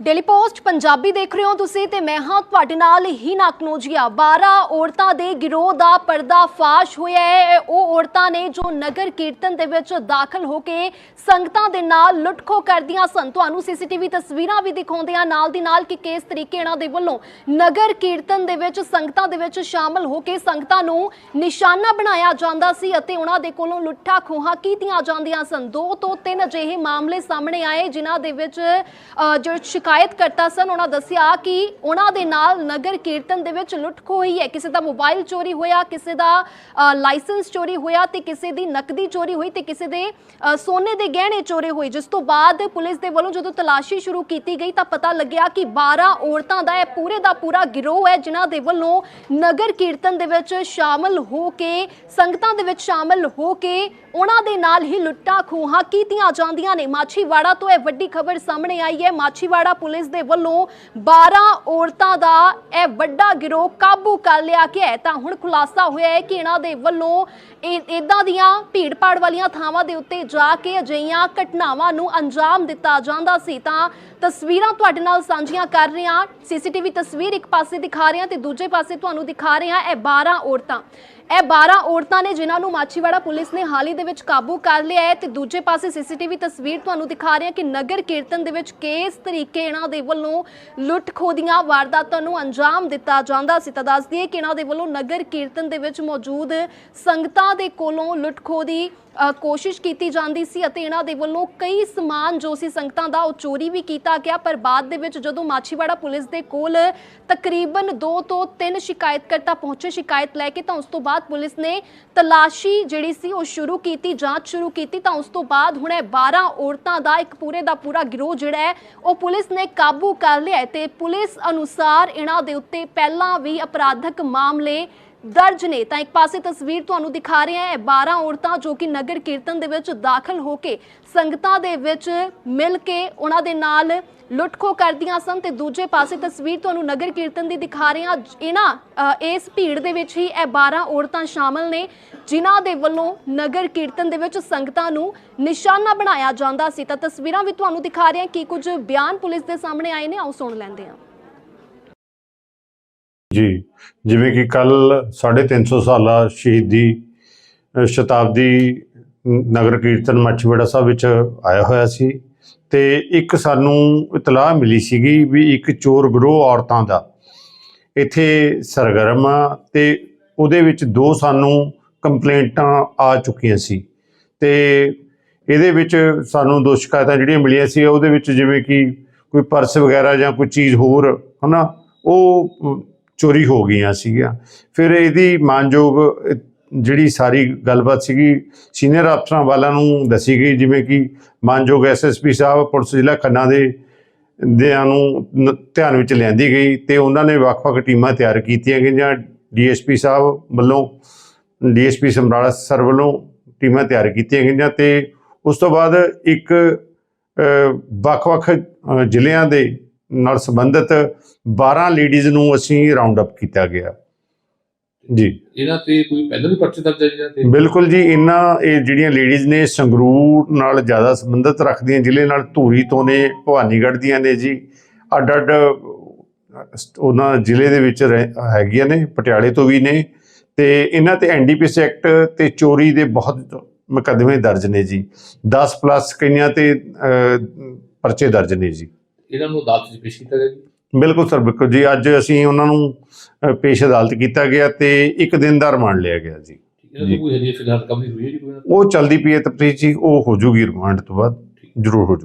Daily post Punjabi ਦੇਖ ਰਹੇ ਹੋ ਤੁਸੀਂ ਤੇ ਮੈਂ ਹਾਂ ਤੁਹਾਡੇ ਨਾਲ ਹੀ ਨਾਕਨੋਜੀਆ 12 ਔਰਤਾਂ ਦੇ ਗਿਰੋਹ ਦਾ ਪਰਦਾਫਾਸ਼ ਹੋਇਆ ਹੈ। ਉਹ ਔਰਤਾਂ ਨੇ ਜੋ ਨਗਰ ਕੀਰਤਨ ਦੇ ਵਿੱਚ ਦਾਖਲ ਹੋ ਕੇ ਸੰਗਤਾਂ ਦੇ ਨਾਲ ਲੁੱਟਖੋ ਕਰਦੀਆਂ ਸਨ। ਤੁਹਾਨੂੰ ਸੀਸੀਟੀਵੀ ਤਸਵੀਰਾਂ ਵੀ ਦਿਖਾਉਂਦੇ ਆ ਨਾਲ ਦੀ ਨਾਲ ਕਿ ਕਿਸ ਤਰੀਕੇ ਇਹਨਾਂ ਦੇ ਵੱਲੋਂ ਨਗਰ ਕੀਰਤਨ ਦੇ ਵਿੱਚ ਸੰਗਤਾਂ ਦੇ ਵਿੱਚ ਸ਼ਾਮਲ ਹੋ ਕੇ ਸੰਗਤਾਂ ਨੂੰ ਨਿਸ਼ਾਨਾ ਬਣਾਇਆ ਜਾਂਦਾ ਸੀ ਅਤੇ ਉਹਨਾਂ ਦੇ ਕੋਲੋਂ ਲੁੱਟਾਂ ਖੋਹਾਂ ਕੀਤੀਆਂ ਜਾਂਦੀਆਂ ਸਨ। ਦੋ ਤੋਂ ਤਿੰਨ ਅਜਿਹੇ ਮਾਮਲੇ ਸਾਹਮਣੇ ਆਏ, ਜਿਨ੍ਹਾਂ ਦੇ ਵਿੱਚ ਜੋ ਸ਼ਿਕਾਇਤਕਰਤਾ ਸਨ। ਉਹਨਾਂ ਦੱਸਿਆ ਕਿ ਉਹਨਾਂ ਦੇ ਨਾਲ ਨਗਰ ਕੀਰਤਨ ਦੇ ਵਿੱਚ ਲੁੱਟ ਖੋਹ ਹੋਈ ਹੈ। ਕਿਸੇ ਦਾ ਮੋਬਾਈਲ ਚੋਰੀ ਹੋਇਆ, ਕਿਸੇ ਦਾ ਲਾਇਸੈਂਸ ਚੋਰੀ ਹੋਇਆ ਤੇ ਕਿਸੇ ਦੀ ਨਕਦੀ ਚੋਰੀ ਹੋਈ ਤੇ ਕਿਸੇ ਦੇ ਸੋਨੇ ਦੇ ਗਹਿਣੇ ਚੋਰੀ ਹੋਏ। ਜਿਸ ਤੋਂ ਬਾਅਦ ਪੁਲਿਸ ਦੇ ਵੱਲੋਂ ਜਦੋਂ ਤਲਾਸ਼ੀ ਸ਼ੁਰੂ ਕੀਤੀ ਗਈ ਤਾਂ ਪਤਾ ਲੱਗਿਆ ਕਿ 12 ਔਰਤਾਂ ਦਾ ਇਹ ਪੂਰੇ ਦਾ ਪੂਰਾ ਗਿਰੋਹ ਹੈ, ਜਿਨ੍ਹਾਂ ਦੇ ਵੱਲੋਂ ਨਗਰ ਕੀਰਤਨ ਦੇ ਵਿੱਚ ਸ਼ਾਮਲ ਹੋ ਕੇ, ਸੰਗਤਾਂ ਦੇ ਵਿੱਚ ਸ਼ਾਮਲ ਹੋ ਕੇ ਉਹਨਾਂ ਦੇ ਨਾਲ ਹੀ ਲੁੱਟਾਂ ਖੋਹਾਂ ਕੀਤੀਆਂ ਜਾਂਦੀਆਂ ਨੇ। ਮਾਛੀਵਾੜਾ ਤੋਂ ਇਹ ਵੱਡੀ ਖਬਰ ਸਾਹਮਣੇ ਆਈ ਹੈ। ਮਾਛੀਵਾੜਾ ਪੁਲਿਸ ਦੇ ਵੱਲੋਂ 12 ਔਰਤਾਂ ਦਾ ਇਹ ਵੱਡਾ ਗਿਰੋਹ ਕਾਬੂ ਕਰ ਲਿਆ ਗਿਆ ਹੈ। ਤਾਂ ਹੁਣ ਖੁਲਾਸਾ ਹੋਇਆ ਹੈ ਕਿ ਇਹਨਾਂ ਦੇ ਵੱਲੋਂ ਇਦਾਂ ਦੀਆਂ ਭੀੜਪਾੜ ਵਾਲੀਆਂ ਥਾਵਾਂ ਦੇ ਉੱਤੇ ਜਾ ਕੇ ਅਜਿਹੀਆਂ ਘਟਨਾਵਾਂ ਨੂੰ ਅੰਜਾਮ ਦਿੱਤਾ ਜਾਂਦਾ ਸੀ। ਤਾਂ ਤਸਵੀਰਾਂ ਤੁਹਾਡੇ ਨਾਲ ਸਾਂਝੀਆਂ ਕਰ ਰਹੇ ਹਾਂ। ਸੀਸੀਟੀਵੀ ਤਸਵੀਰ ਇੱਕ ਪਾਸੇ ਦਿਖਾ ਰਹੇ ਹਾਂ ਤੇ ਦੂਜੇ ਪਾਸੇ ਤੁਹਾਨੂੰ ਦਿਖਾ ਰਹੇ ਹਾਂ ਇਹ 12 ਔਰਤਾਂ। ਇਹ 12 ਔਰਤਾਂ ਨੇ ਜਿਨ੍ਹਾਂ ਨੂੰ ਮਾਛੀਵਾੜਾ ਪੁਲਿਸ ਨੇ ਹਾਲ ਹੀ ਦੇ ਵਿੱਚ ਕਾਬੂ ਕਰ ਲਿਆ ਹੈ ਤੇ ਦੂਜੇ ਪਾਸੇ ਸੀਸੀਟੀਵੀ ਤਸਵੀਰ ਤੁਹਾਨੂੰ ਦਿਖਾ ਰਹੇ ਹਾਂ ਕਿ ਨਗਰ ਕੀਰਤਨ ਦੇ ਵਿੱਚ ਕਿਸ ਤਰੀਕੇ ਇਹਨਾਂ ਦੇ ਵੱਲੋਂ ਲੁੱਟ ਖੋਹ ਦੀਆਂ ਵਾਰਦਾਤਾਂ ਨੂੰ ਅੰਜਾਮ ਦਿੱਤਾ ਜਾਂਦਾ ਸੀ। ਤਾਂ ਦੱਸ ਦਈਏ ਕਿ ਇਹਨਾਂ ਦੇ ਵੱਲੋਂ ਨਗਰ ਕੀਰਤਨ ਦੇ ਵਿੱਚ ਮੌਜੂਦ ਸੰਗਤਾਂ ਦੇ ਕੋਲੋਂ ਲੁੱਟ ਖੋਹ ਦੀ ਕੋਸ਼ਿਸ਼ ਕੀਤੀ ਜਾਂਦੀ ਸੀ ਅਤੇ ਇਹਨਾਂ ਦੇ ਵੱਲੋਂ ਕਈ ਸਮਾਨ ਜੋ ਸੀ ਸੰਗਤਾਂ ਦਾ ਉਹ ਚੋਰੀ ਵੀ ਕੀਤਾ ਗਿਆ, ਪਰ ਬਾਅਦ ਦੇ ਵਿੱਚ ਜਦੋਂ ਮਾਛੀਵਾੜਾ ਪੁਲਿਸ ਦੇ ਕੋਲ ਤਕਰੀਬਨ 2 ਤੋਂ 3 ਸ਼ਿਕਾਇਤਕਰਤਾ ਪਹੁੰਚੇ ਸ਼ਿਕਾਇਤ ਲੈ ਕੇ ਤਾਂ ਉਸ ਤੋਂ ਬਾਅਦ ਪੁਲਿਸ ਨੇ ਤਲਾਸ਼ੀ ਜਿਹੜੀ ਸੀ ਉਹ ਸ਼ੁਰੂ ਕੀਤੀ, ਜਾਂਚ ਸ਼ੁਰੂ ਕੀਤੀ ਤਾਂ ਉਸ ਤੋਂ ਬਾਅਦ ਹੁਣ ਇਹ 12 ਔਰਤਾਂ ਦਾ ਇੱਕ ਪੂਰੇ ਦਾ ਪੂਰਾ ਗਿਰੋਹ ਜਿਹੜਾ ਹੈ, ਉਹ ਪੁਲਿਸ ਨੇ ਕਾਬੂ ਕਰ ਲਿਆ ਤੇ ਪੁਲਿਸ ਅਨੁਸਾਰ ਇਹਨਾਂ ਦੇ ਉੱਤੇ ਪਹਿਲਾਂ ਵੀ ਅਪਰਾਧਕ ਮਾਮਲੇ ਦਰਜ ਨੇ। ਤਾਂ ਇੱਕ ਪਾਸੇ ਤਸਵੀਰ ਤੁਹਾਨੂੰ ਦਿਖਾ ਰਹੇ ਹਾਂ 12 ਔਰਤਾਂ ਜੋ ਕਿ ਨਗਰ ਕੀਰਤਨ ਦੇ ਵਿੱਚ ਦਾਖਲ ਹੋ ਕੇ ਸੰਗਤਾਂ ਦੇ ਵਿੱਚ ਮਿਲ ਕੇ ਉਹਨਾਂ ਦੇ ਨਾਲ ਲੁੱਟਖੋ ਕਰਦੀਆਂ ਸਨ। ਤੇ ਦੂਜੇ ਪਾਸੇ ਤਸਵੀਰ ਤੁਹਾਨੂੰ ਨਗਰ ਕੀਰਤਨ ਦੀ ਦਿਖਾ ਰਹੇ ਹਾਂ। ਇਹਨਾਂ ਇਸ ਭੀੜ ਦੇ ਵਿੱਚ ਹੀ ਇਹ 12 ਔਰਤਾਂ ਸ਼ਾਮਲ ਨੇ, ਜਿਨ੍ਹਾਂ ਦੇ ਵੱਲੋਂ ਨਗਰ ਕੀਰਤਨ ਦੇ ਵਿੱਚ ਸੰਗਤਾਂ ਨੂੰ ਨਿਸ਼ਾਨਾ ਬਣਾਇਆ ਜਾਂਦਾ ਸੀ। ਤਾਂ ਤਸਵੀਰਾਂ ਵੀ ਤੁਹਾਨੂੰ ਦਿਖਾ ਰਹੇ ਹਾਂ ਕੀ ਕੁਝ ਬਿਆਨ ਪੁਲਿਸ ਦੇ ਸਾਹਮਣੇ ਆਏ ਨੇ। ਆਓ ਸੁਣ ਲੈਂਦੇ ਹਾਂ। ਜੀ, ਜਿਵੇਂ ਕਿ ਕੱਲ 350 ਸਾਲਾ ਸ਼ਹੀਦੀ ਸ਼ਤਾਬਦੀ ਨਗਰ ਕੀਰਤਨ ਮੱਛੀਵਾੜਾ ਸਾਹਿਬ ਵਿੱਚ ਆਇਆ ਹੋਇਆ ਸੀ ਤੇ ਇੱਕ ਸਾਨੂੰ ਇਤਲਾਹ ਮਿਲੀ ਸੀਗੀ ਵੀ ਇੱਕ ਚੋਰ ਗਰੋਹ ਔਰਤਾਂ ਦਾ ਇੱਥੇ ਸਰਗਰਮ ਆ ਤੇ ਉਹਦੇ ਵਿੱਚ ਦੋ ਸਾਨੂੰ ਕੰਪਲੇਂਟਾਂ ਆ ਚੁੱਕੀਆਂ ਸੀ ਤੇ ਇਹਦੇ ਵਿੱਚ ਸਾਨੂੰ ਦੋ ਸ਼ਿਕਾਇਤਾਂ ਜਿਹੜੀਆਂ ਮਿਲੀਆਂ ਸੀ, ਉਹਦੇ ਵਿੱਚ ਜਿਵੇਂ ਕਿ ਕੋਈ ਪਰਸ ਵਗੈਰਾ ਜਾਂ ਕੋਈ ਚੀਜ਼ ਹੋਰ ਹਨਾ, ਉਹ ਚੋਰੀ ਹੋ ਗਈਆਂ ਸੀਗੀਆਂ। ਫਿਰ ਇਹਦੀ ਮਾਨਯੋਗ ਜਿਹੜੀ ਸਾਰੀ ਗੱਲਬਾਤ ਸੀਗੀ, ਸੀਨੀਅਰ ਅਫਸਰਾਂ ਵਾਲਾਂ ਨੂੰ ਦੱਸੀ ਗਈ, ਜਿਵੇਂ ਕਿ ਮਾਨਯੋਗ ਐਸਐਸਪੀ ਸਾਹਿਬ, ਪੁਲਿਸ ਜ਼ਿਲ੍ਹਾ ਖੰਨਾ ਦੇ, ਦਿਆਂ ਨੂੰ ਧਿਆਨ ਵਿੱਚ ਲਿਆਂਦੀ ਗਈ ਤੇ ਉਹਨਾਂ ਨੇ ਵੱਖ-ਵੱਖ ਟੀਮਾਂ ਤਿਆਰ ਕੀਤੀਆਂ ਗਈਆਂ। ਡੀਐਸਪੀ ਸਾਹਿਬ ਵੱਲੋਂ ਡੀਐਸਪੀ ਸਮਰਾਲਾ ਸਰ ਵੱਲੋਂ ਟੀਮਾਂ ਤਿਆਰ ਕੀਤੀਆਂ ਗਈਆਂ ਤੇ ਉਸ ਤੋਂ ਬਾਅਦ ਇੱਕ ਵੱਖ-ਵੱਖ ਜ਼ਿਲ੍ਹਿਆਂ ਦੇ ਨਾਲ ਸੰਬੰਧਿਤ 12 ਲੇਡੀਜ਼ ਨੂੰ ਅਸੀਂ ਰਾਉਂਡ ਅਪ ਕੀਤਾ ਗਿਆ। ਜੀ। ਇਹਨਾਂ ਤੇ ਕੋਈ ਪਹਿਲਾਂ ਵੀ ਪਰਚੇ ਦਰਜ ਹੈ ਜੀ ਇਹਨਾਂ ਤੇ ਬਿਲਕੁਲ ਜੀ ਇਹਨਾਂ ਇਹ ਜਿਹੜੀਆਂ ਲੇਡੀਜ਼ ਨੇ ਸੰਗਰੂਰ ਨਾਲ ਜ਼ਿਆਦਾ ਸੰਬੰਧਿਤ ਰੱਖਦੀਆਂ ਜ਼ਿਲ੍ਹੇ ਨਾਲ ਧੂਰੀ ਤੋਂ ਨੇ ਭਵਾਨੀਗੜ੍ਹ ਦੀਆਂ ਨੇ ਜੀ। ਅੱਡ ਅੱਡ ਉਹਨਾਂ ਜ਼ਿਲ੍ਹੇ ਦੇ ਵਿੱਚ ਰਹਿ- ਹੈਗੀਆਂ ਨੇ ਪਟਿਆਲੇ ਤੋਂ ਵੀ ਨੇ। ਤੇ ਇਹਨਾਂ ਤੇ ਐਨਡੀਪੀਐਸ ਐਕਟ ਤੇ ਚੋਰੀ ਦੇ ਬਹੁਤ ਮੁਕੱਦਮੇ ਦਰਜ ਨੇ ਜੀ। 10 ਪਲੱਸ ਕਈਆਂ ਤੇ ਪਰਚੇ ਦਰਜ ਨੇ ਜੀ। ਇਹਨਾਂ ਨੂੰ ਅਦਾਲਤ 'ਚ ਪੇਸ਼ ਕੀਤਾ ਗਿਆ ਜੀ? ਬਿਲਕੁਲ ਸਰ ਬਿਲਕੁਲ ਜੀ। ਅੱਜ ਅਸੀਂ ਉਹਨਾਂ ਨੂੰ ਪੇਸ਼ ਅਦਾਲਤ ਕੀਤਾ ਗਿਆ ਤੇ ਇੱਕ ਦਿਨ ਦਾ ਰਿਮਾਂਡ ਲਿਆ ਗਿਆ ਜੀ। ਇਹਨਾਂ। ਤੋਂ ਕੋਈ ਹਜੇ ਫਿਲਹਾਲ ਰਿਕਵਰੀ ਹੋਈ ਹੈ ਜੀ ਕੋਈ? ਉਹ ਚਲਦੀ ਪਈ ਹੈ ਤਫਤੀਸ਼ ਜੀ ਉਹ ਹੋ ਜੂਗੀ ਰਿਮਾਂਡ ਤੋਂ ਬਾਅਦ। ਜ਼ਰੂਰ ਹੋ ਜੂਗੀ